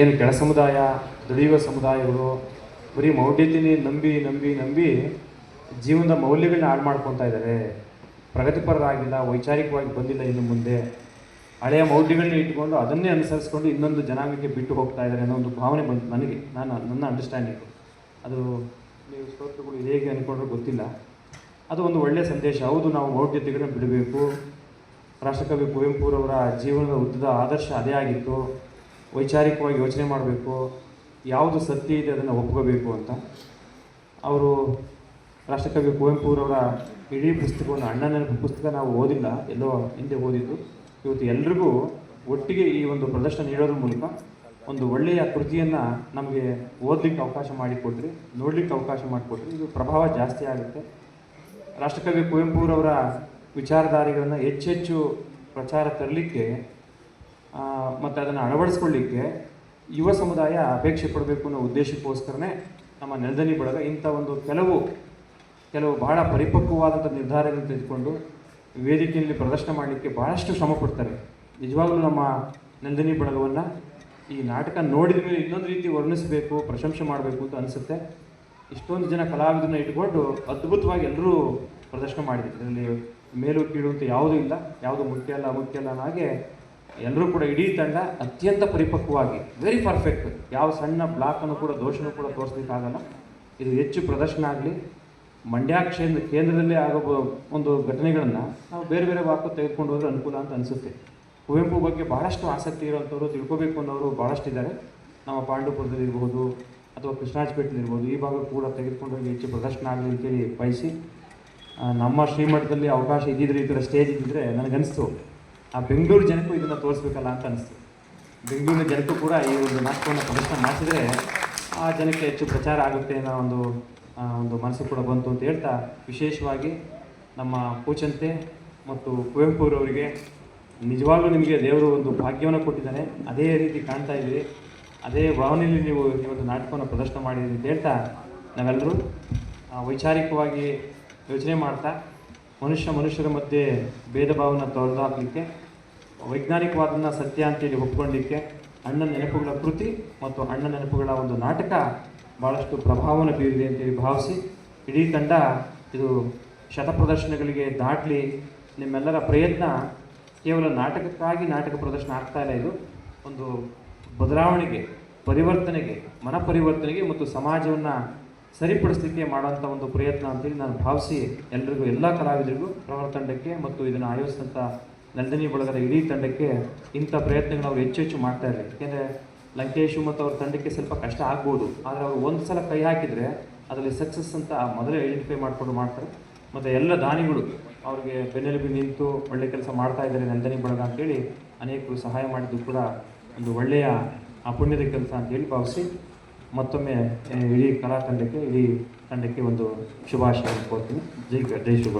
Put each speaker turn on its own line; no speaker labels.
ಏನು ಕೆಳ ಸಮುದಾಯ ದುಡಿಯುವ ಸಮುದಾಯಗಳು, ಬರೀ ಮೌಢ್ಯತಿನಿ ನಂಬಿ ನಂಬಿ ನಂಬಿ ಜೀವನದ ಮೌಲ್ಯಗಳನ್ನ ಹಾಳು ಮಾಡ್ಕೊತಾ ಇದ್ದಾರೆ ಪ್ರಗತಿಪರರಾಗಿಲ್ಲ, ವೈಚಾರಿಕವಾಗಿ ಬಂದಿಲ್ಲ ಇನ್ನು ಮುಂದೆ. ಹಳೆಯ ಮೌಲ್ಯಗಳನ್ನ ಇಟ್ಕೊಂಡು ಅದನ್ನೇ ಅನುಸರಿಸ್ಕೊಂಡು ಇನ್ನೊಂದು ಜನಾಂಗಕ್ಕೆ ಬಿಟ್ಟು ಹೋಗ್ತಾ ಇದ್ದಾರೆ ಅನ್ನೋ ಒಂದು ಭಾವನೆ ಬಂತು ನನಗೆ, ನಾನು ನನ್ನ ಅಂಡರ್ಸ್ಟ್ಯಾಂಡಿಂಗು ಅದು ನೀವು ಸ್ತೋತ್ರಗಳು ಹೇಗೆ ಅಂದ್ಕೊಂಡ್ರೆ ಗೊತ್ತಿಲ್ಲ. ಅದು ಒಂದು ಒಳ್ಳೆಯ ಸಂದೇಶ. ಹೌದು, ನಾವು ಮೌಢ್ಯತೆಗಳನ್ನ ಬಿಡಬೇಕು. ರಾಷ್ಟ್ರಕವಿ ಕುವೆಂಪುರವರ ಜೀವನದ ಉದ್ದದ ಆದರ್ಶ ಅದೇ ಆಗಿತ್ತು. ವೈಚಾರಿಕವಾಗಿ ಯೋಚನೆ ಮಾಡಬೇಕು, ಯಾವುದು ಸತ್ಯ ಇದೆ ಅದನ್ನು ಒಪ್ಕೋಬೇಕು ಅಂತ. ಅವರು ರಾಷ್ಟ್ರಕವಿ ಕುವೆಂಪುರವರ ಇಡೀ ಪುಸ್ತಕವನ್ನು ಅಣ್ಣನ ಪುಸ್ತಕ ನಾವು ಓದಿಲ್ಲ, ಎಲ್ಲೋ ಹಿಂದೆ ಓದಿದ್ದು. ಇವತ್ತು ಎಲ್ರಿಗೂ ಒಟ್ಟಿಗೆ ಈ ಒಂದು ಪ್ರದರ್ಶನ ನೀಡೋದ್ರ ಮೂಲಕ ಒಂದು ಒಳ್ಳೆಯ ಕೃತಿಯನ್ನು ನಮಗೆ ಓದಲಿಕ್ಕೆ ಅವಕಾಶ ಮಾಡಿಕೊಟ್ರಿ, ನೋಡಲಿಕ್ಕೆ ಅವಕಾಶ ಮಾಡಿಕೊಟ್ರಿ. ಇದು ಪ್ರಭಾವ ಜಾಸ್ತಿ ಆಗುತ್ತೆ. ರಾಷ್ಟ್ರಕವಿ ಕುವೆಂಪುರವರ ವಿಚಾರಧಾರೆಗಳನ್ನು ಹೆಚ್ಚೆಚ್ಚು ಪ್ರಚಾರ ತರಲಿಕ್ಕೆ ಮತ್ತು ಅದನ್ನು ಅಳವಡಿಸ್ಕೊಳ್ಳಿಕ್ಕೆ ಯುವ ಸಮುದಾಯ ಅಪೇಕ್ಷೆ ಪಡಬೇಕು ಅನ್ನೋ ಉದ್ದೇಶಕ್ಕೋಸ್ಕರನೇ ನಮ್ಮ ನೆಲದನಿ ಬಳಗ ಇಂಥ ಒಂದು ಕೆಲವು ಕೆಲವು ಬಹಳ ಪರಿಪಕ್ವವಾದಂಥ ನಿರ್ಧಾರಗಳನ್ನು ತೆಗೆದುಕೊಂಡು ವೇದಿಕೆಯಲ್ಲಿ ಪ್ರದರ್ಶನ ಮಾಡಲಿಕ್ಕೆ ಭಾಳಷ್ಟು ಶ್ರಮ ಪಡ್ತಾರೆ. ನಿಜವಾಗ್ಲೂ ನಮ್ಮ ನಂದಿನಿ ಬಳಗವನ್ನು ಈ ನಾಟಕ ನೋಡಿದ ಮೇಲೆ ಇನ್ನೊಂದು ರೀತಿ ವರ್ಣಿಸಬೇಕು, ಪ್ರಶಂಸೆ ಮಾಡಬೇಕು ಅಂತ ಅನಿಸುತ್ತೆ. ಇಷ್ಟೊಂದು ಜನ ಕಲಾವಿದನ್ನ ಇಟ್ಕೊಂಡು ಅದ್ಭುತವಾಗಿ ಎಲ್ಲರೂ ಪ್ರದರ್ಶನ ಮಾಡಿದ್ರು. ಇದರಲ್ಲಿ ಮೇಲು ಕೀಳು ಅಂತ ಯಾವುದೂ ಇಲ್ಲ. ಯಾವುದು ಮುಖ್ಯ ಅಲ್ಲ ಮುಖ್ಯ ಅಲ್ಲ ಹಾಗೆ ಎಲ್ಲರೂ ಕೂಡ ಇಡೀ ತಂಡ ಅತ್ಯಂತ ಪರಿಪಕ್ವವಾಗಿ ವೆರಿ ಪರ್ಫೆಕ್ಟ್ ಯಾವ ಸಣ್ಣ ಬ್ಲಾಕನ್ನು ಕೂಡ, ದೋಷನೂ ಕೂಡ ತೋರಿಸ್ಲಿಕ್ಕಾಗಲ್ಲ. ಇದು ಹೆಚ್ಚು ಪ್ರದರ್ಶನ ಆಗಲಿ, ಮಂಡ್ಯ ಕ್ಷೇತ್ರ, ಕೇಂದ್ರದಲ್ಲಿ ಆಗೋ ಒಂದು ಘಟನೆಗಳನ್ನು ನಾವು ಬೇರೆ ಬೇರೆ ವಾಕು ತೆಗೆದುಕೊಂಡು ಹೋದ್ರೆ ಅನುಕೂಲ ಅಂತ ಅನಿಸುತ್ತೆ. ಕುವೆಂಪು ಬಗ್ಗೆ ಭಾಳಷ್ಟು ಆಸಕ್ತಿ ಇರೋಂಥವ್ರು ತಿಳ್ಕೊಬೇಕು ಅನ್ನೋರು ಭಾಳಷ್ಟು ಇದ್ದಾರೆ ನಮ್ಮ ಪಾಂಡುಪುರದಲ್ಲಿ ಇರ್ಬೋದು, ಅಥವಾ ಕೃಷ್ಣಾಜಪೇಟೆಲಿ ಇರ್ಬೋದು, ಈ ಭಾಗ ಕೂಡ ತೆಗೆದುಕೊಂಡು ಹೋಗಿ ಹೆಚ್ಚು ಪ್ರದರ್ಶನ ಆಗಲಿ ಅಂತೇಳಿ ಬಯಸಿ ನಮ್ಮ ಶ್ರೀಮಠದಲ್ಲಿ ಅವಕಾಶ ಇದ್ದಿದ್ರೆ ಈ ಥರ ಸ್ಟೇಜ್ ಇದ್ದಿದ್ರೆ ನನಗನ್ನಿಸ್ತು ಆ ಬೆಂಗಳೂರು ಜನಕ್ಕೂ ಇದನ್ನು ತೋರಿಸ್ಬೇಕಲ್ಲ ಅಂತ ಅನಿಸ್ತು. ಬೆಂಗಳೂರಿನ ಜನಕ್ಕೂ ಕೂಡ ಈ ಒಂದು ನಾಟಕವನ್ನು ಪ್ರದರ್ಶನ ಮಾಡಿಸಿದ್ರೆ ಆ ಜನಕ್ಕೆ ಹೆಚ್ಚು ಪ್ರಚಾರ ಆಗುತ್ತೆ ಅನ್ನೋ ಒಂದು ಒಂದು ಮನಸ್ಸು ಕೂಡ ಬಂತು ಅಂತ ಹೇಳ್ತಾ ವಿಶೇಷವಾಗಿ ನಮ್ಮ ಪೂಚಂತೆ ಮತ್ತು ಕುವೆಂಪುರವರಿಗೆ ನಿಜವಾಗ್ಲೂ ನಿಮಗೆ ದೇವರು ಒಂದು ಭಾಗ್ಯವನ್ನು ಕೊಟ್ಟಿದ್ದಾನೆ. ಅದೇ ರೀತಿ ಕಾಣ್ತಾ ಇದ್ದೀರಿ. ಅದೇ ಭಾವನೆಯಲ್ಲಿ ನೀವು ಈ ಒಂದು ನಾಟಕವನ್ನು ಪ್ರದರ್ಶನ ಮಾಡಿದ್ದೀರಿ ಅಂತ ಹೇಳ್ತಾ ನಾವೆಲ್ಲರೂ ವೈಚಾರಿಕವಾಗಿ ಯೋಚನೆ ಮಾಡ್ತಾ ಮನುಷ್ಯ ಮನುಷ್ಯರ ಮಧ್ಯೆ ಭೇದ ಭಾವನ ತೊಳೆದಾಕಲಿಕ್ಕೆ ವೈಜ್ಞಾನಿಕವಾದನ್ನ ಸತ್ಯ ಅಂತೇಳಿ ಒಪ್ಕೊಂಡಿಕ್ಕೆ ಅಣ್ಣ ನೆನಪುಗಳ ಕೃತಿ ಮತ್ತು ಅಣ್ಣ ನೆನಪುಗಳ ಒಂದು ನಾಟಕ ಭಾಳಷ್ಟು ಪ್ರಭಾವವನ್ನು ಬೀರಿದೆ ಅಂತೇಳಿ ಭಾವಿಸಿ, ಇಡೀ ತಂಡ ಇದು ಶತಪ್ರದರ್ಶನಗಳಿಗೆ ದಾಟಲಿ ನಿಮ್ಮೆಲ್ಲರ ಪ್ರಯತ್ನ ಕೇವಲ ನಾಟಕಕ್ಕಾಗಿ ನಾಟಕ ಪ್ರದರ್ಶನ ಆಗ್ತಾ ಇಲ್ಲ, ಇದು ಒಂದು ಬದಲಾವಣೆಗೆ, ಪರಿವರ್ತನೆಗೆ ಮನ ಪರಿವರ್ತನೆಗೆ ಮತ್ತು ಸಮಾಜವನ್ನು ಸರಿಪಡಿಸಲಿಕ್ಕೆ ಮಾಡುವಂಥ ಒಂದು ಪ್ರಯತ್ನ ಅಂತೇಳಿ ನಾನು ಭಾವಿಸಿ ಎಲ್ರಿಗೂ, ಎಲ್ಲ ಕಲಾವಿದರಿಗೂ ಪ್ರವರ ತಂಡಕ್ಕೆ ಮತ್ತು ಇದನ್ನು ಆಯೋಜಿಸಿದಂಥ ನಂದಿನಿ ಬಳಗದ ಇಡೀ ತಂಡಕ್ಕೆ ಇಂಥ ಪ್ರಯತ್ನಗಳು ಅವ್ರು ಹೆಚ್ಚು ಹೆಚ್ಚು ಮಾಡ್ತಾ ಇರಲಿ. ಯಾಕೆಂದರೆ ಲಂಕೇಶು ಮತ್ತು ಅವ್ರ ತಂಡಕ್ಕೆ ಸ್ವಲ್ಪ ಕಷ್ಟ ಆಗ್ಬೋದು. ಆದರೆ ಅವರು ಒಂದು ಸಲ ಕೈ ಹಾಕಿದರೆ ಅದರಲ್ಲಿ ಸಕ್ಸಸ್ ಅಂತ ಮೊದಲೇ ಐಡೆಂಟಿಫೈ ಮಾಡಿಕೊಂಡು ಮಾಡ್ತಾರೆ. ಮತ್ತು ಎಲ್ಲ ದಾನಿಗಳು ಅವ್ರಿಗೆ ಬೆನ್ನೆಲುಬಿ ನಿಂತು ಒಳ್ಳೆ ಕೆಲಸ ಮಾಡ್ತಾ ಇದ್ದಾರೆ ನಂದಿನಿ ಬಳಗ ಅಂತೇಳಿ ಅನೇಕರು ಸಹಾಯ ಮಾಡಿದ್ದು ಕೂಡ ಒಂದು ಒಳ್ಳೆಯ ಆ ಪುಣ್ಯದ ಕೆಲಸ ಅಂತೇಳಿ ಭಾವಿಸಿ ಮತ್ತೊಮ್ಮೆ ಇಡೀ ಕಲಾ ತಂಡಕ್ಕೆ ಇಡೀ ತಂಡಕ್ಕೆ ಒಂದು ಶುಭಾಶಯ ಕೊಡ್ತೀನಿ ಜೈ ಜೈ ಶುಭ